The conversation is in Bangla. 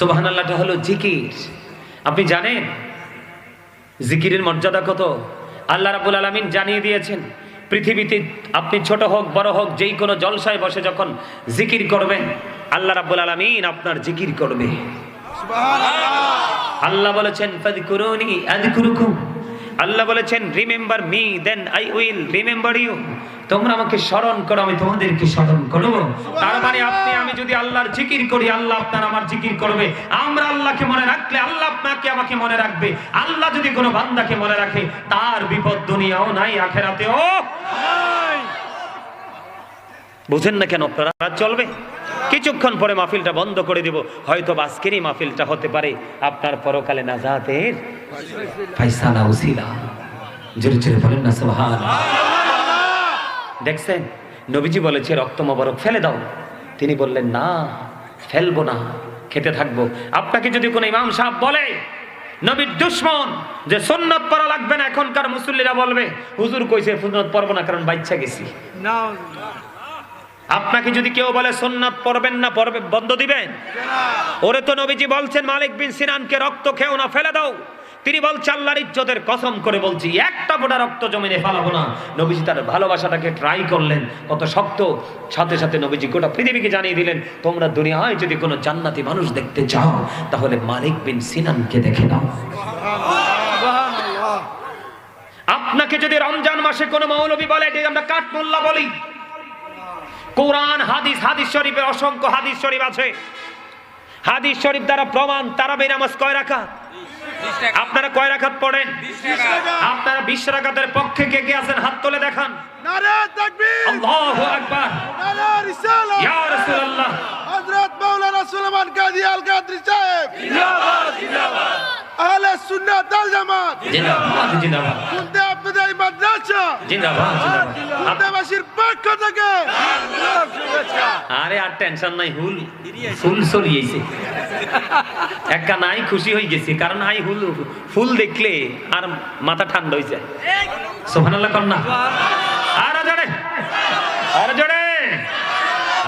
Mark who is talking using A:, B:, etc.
A: সোবাহান আল্লাহটা হলো জিকির। আপনি জানেন জিকিরের মর্যাদা কত? আল্লাহ রাবুল আলমিন জানিয়ে দিয়েছেন পৃথিবীতে আপনি ছোট হোক বড় হোক যেই কোনো জলসায় বসে যখন জিকির করবেন আল্লাহ রাবুল আলমিন আপনার জিকির করবে। আল্লাহ বলেছেন আল্লাহ বলেছেন remember me then I will remember you. তোমরা আমাকে স্মরণ করো, আমি তোমাদেরকে স্মরণ করব। তার মানে আপনি, আমি যদি আল্লাহর জিকির করি, আল্লাহ আপনার আমার জিকির করবে। আমরা আল্লাহকে মনে রাখলে আল্লাহ আপনাকে আমাকে মনে রাখবে। আল্লাহ যদি কোনো বান্দাকে মনে রাখে, তার বিপদ দুনিয়াও নাই, আখেরাতেও বুঝেন না কেন আপনারা? চলবে। কিছুক্ষণ পরে মাহফিলটা বন্ধ করে দিব। হয়তো আজকেরই মাহফিলটা হতে পারে। আপনার পরকালে নাজাতের ফাইসালা, উসিলা। জোরে জোরে বলেন না সুবহান দেখছেন? নবীজি বলেছে রক্ত মোবারক ফেলে দাও। তিনি বললেন না ফেলব না খেতে থাকব। আপনাকে যদি কোনো ইমাম সাহেব বলে নবীর দুশ্মন যে সুন্নত পড়া লাগবে না এখনকার মুসল্লিরা বলবে হুজুর কইছে সুন্নত পড়ব না কারণ বাচ্চা গেছি আপনাকে যদি কেউ বলে সুন্নাত পড়বেন না পড়বে বন্ধ দিবেন? ওরে তো নবীজি বলছেন মালিক বিন সিনানকে রক্ত খেও না ফেলে দাও। তিনি বলছে, আল্লাহর ইজ্জতের কসম করে বলছি, একটা ফোঁটা রক্ত জমিনে ফালাবো না। নবীজি তার ভালোবাসাটাকে ট্রাই করলেন। কত শক্ত। সাথে সাথে নবীজি গোটা পৃথিবীকে জানিয়ে দিলেন, তোমরা দুনিয়ায় যদি কোনো জান্নাতি মানুষ দেখতে চাও, তাহলে মালিক বিন সিনানকে দেখে নাও। আপনাকে যদি রমজান মাসে কোনো মৌলবি বলে যে আমরা কাঠমোল্লা বলি। কোরআন, হাদিস হাদিস শরীফের অসংখ্য হাদিস শরীফ আছে। হাদিস শরীফ দ্বারা প্রমাণ, তারাবি নামাজ কয় রাখা আপনারা কয় রাখাত পড়েন? আপনারা বিশ রাকাতের পক্ষে কে কে আছেন? হাত তুলে দেখান। আল্লাহু আকবার।
B: নারে রিসালা
A: ইয়া রাসূলুল্লাহ।
B: হযরত মাওলানা সুলেমান কাদি আল কাদরি সাহেব। জিন্দাবাদ জিন্দাবাদ। আহলে সুন্নাত ওয়াল জামাত।
A: জিন্দাবাদ জিন্দাবাদ।
B: আপনাদের মাদ্রাসা।
A: জিন্দাবাদ জিন্দাবাদ।
B: পক্ষ থেকে।
A: আরে আর টেনশন নাই হুল ফুল সরিয়েছে। একা নাই খুশি হয়ে গেছি কারণ আই হুল ফুল দেখলে আর মাথা ঠান্ডা হয়ে যায়। সোহানাল্লাহ কন্যা। আর জোরে আর জোরে।